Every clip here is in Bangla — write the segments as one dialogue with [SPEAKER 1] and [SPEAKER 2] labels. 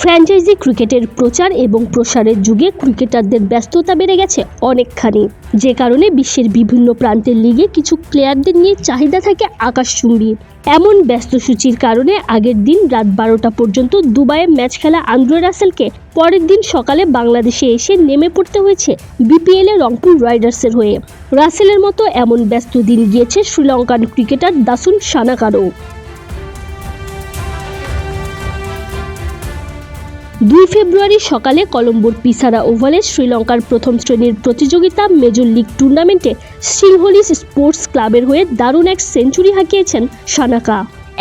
[SPEAKER 1] ফ্র্যাঞ্চাইজি ক্রিকেটের প্রচার এবং প্রসারের যুগে ক্রিকেটারদের ব্যস্ততা বেড়ে গেছে অনেকখানি। যে কারণে বিশ্বের বিভিন্ন প্রান্তের লিগে কিছু প্লেয়ারদের নিয়ে চাহিদা থাকে আকাশচুম্বী। এমন ব্যস্ত সূচির কারণে আগের দিন রাত বারোটা পর্যন্ত দুবাইয়ে ম্যাচ খেলা আন্দ্রে রাসেলকে পরের দিন সকালে বাংলাদেশে এসে নেমে পড়তে হয়েছে বিপিএলে রংপুর রাইডার্সের হয়ে। রাসেলের মতো এমন ব্যস্ত দিন গিয়েছে শ্রীলঙ্কান ক্রিকেটার দাসুন সানাকারও। দুই ফেব্রুয়ারি সকালে কলম্বোর পিসারা ওভালে শ্রীলঙ্কার প্রথম শ্রেণির প্রতিযোগিতা মেজর লিগ টুর্নামেন্টে সিংহলিস স্পোর্টস ক্লাবের হয়ে দারুণ এক সেঞ্চুরি হাঁকিয়েছেন সানাকা।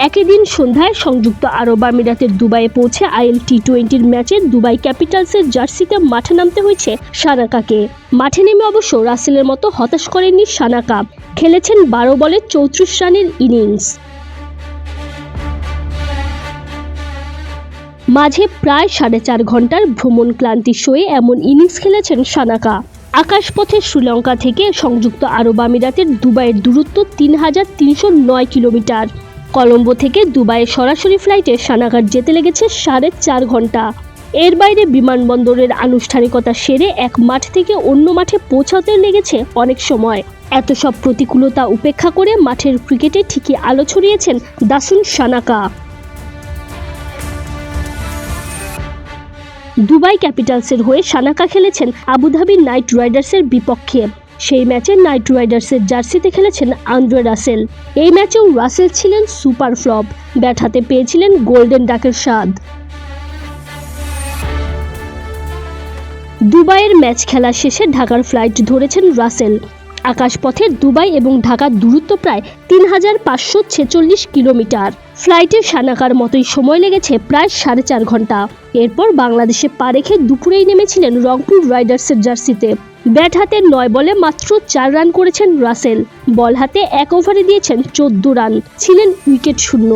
[SPEAKER 1] একই দিন সন্ধ্যায় সংযুক্ত আরব আমিরাতের দুবাইয়ে পৌঁছে আইএল টি টোয়েন্টির ম্যাচে দুবাই ক্যাপিটালসের জার্সিতে মাঠে নামতে হয়েছে সানাকাকে। মাঠে নেমে অবশ্য রাসেলের মতো হতাশ করেননি সানাকা। খেলেছেন বারো বলে চৌত্রিশ রানের ইনিংস। মাঝে প্রায় সাড়ে চার ঘণ্টার ভ্রমণ ক্লান্তি সয়ে এমন ইনিংস খেলেছেন সানাকা। আকাশপথে শ্রীলঙ্কা থেকে সংযুক্ত আরব আমিরাতের দুবাইয়ের দূরত্ব তিন হাজার তিনশো নয় কিলোমিটার। কলম্বো থেকে দুবাইয়ে সরাসরি ফ্লাইটে সানাকার যেতে লেগেছে সাড়ে চার ঘণ্টা। এর বাইরে বিমানবন্দরের আনুষ্ঠানিকতা সেরে এক মাঠ থেকে অন্য মাঠে পৌঁছাতে লেগেছে অনেক সময়। এত সব প্রতিকূলতা উপেক্ষা করে মাঠের ক্রিকেটে ঠিকই আলো ছড়িয়েছেন দাসুন সানাকা। দুবাই ক্যাপিটালসের হয়ে সানাকা খেলেছেন আবুধাবি নাইট রাইডার্সের বিপক্ষে। সেই ম্যাচে নাইট রাইডার্সের জার্সিতে খেলেছেন আন্দ্রে রাসেল। এই ম্যাচেও রাসেল ছিলেন সুপার ফ্লপ। ব্যাট হাতে পেয়েছিলেন গোল্ডেন ডাকের স্বাদ। দুবাইয়ের ম্যাচ খেলা শেষে ঢাকার ফ্লাইট ধরেছেন রাসেল। আকাশপথে দুবাই এবং ঢাকার দূরত্ব প্রায় তিন হাজার পাঁচশো ছেচল্লিশ কিলোমিটার। ফ্লাইটে সানাকার মতোই সময় লেগেছে প্রায় সাড়ে চার ঘণ্টা। এরপর বাংলাদেশে পা রেখে দুপুরেই নেমেছিলেন রংপুর রাইডার্সের জার্সিতে। ব্যাট হাতে নয় বলে মাত্র চার রান করেছেন রাসেল। বল হাতে এক ওভারে দিয়েছেন চোদ্দ রান। ছিলেন উইকেট শূন্য।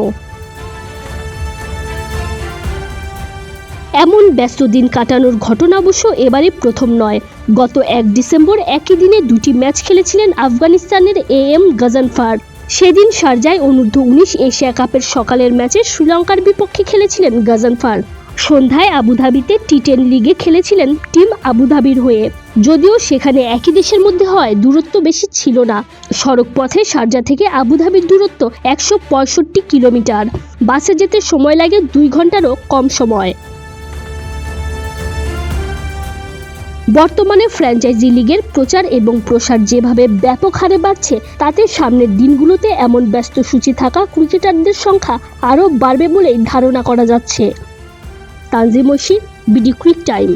[SPEAKER 1] এমন ব্যস্ত দিন কাটানোর ঘটনা অবশ্য এবারে প্রথম নয়। গত এক ডিসেম্বর একই দিনে দুটি ম্যাচ খেলেছিলেন আফগানিস্তানের এ এম গাজানফার। সেদিন শারজায় অনূর্ধ্ব উনিশ এশিয়া কাপের সকালের ম্যাচে শ্রীলঙ্কার বিপক্ষে খেলেছিলেন গাজানফার। সন্ধ্যায় আবুধাবিতে টি টেন লিগে খেলেছিলেন টিম আবুধাবির হয়ে। যদিও সেখানে একই দেশের মধ্যে হয় দূরত্ব বেশি ছিল না। সড়ক পথে শারজা থেকে আবুধাবির দূরত্ব একশো পঁয়ষট্টি কিলোমিটার। বাসে যেতে সময় লাগে দুই ঘন্টারও কম সময়। বর্তমানে ফ্র্যাঞ্চাইজি লিগের প্রচার এবং প্রসার যেভাবে ব্যাপক হারে বাড়ছে, তাতে সামনের দিনগুলোতে এমন ব্যস্ত সূচি থাকা ক্রিকেটারদের সংখ্যা আরও বাড়বে বলেই ধারণা করা যাচ্ছে। Tanzim BD crick time.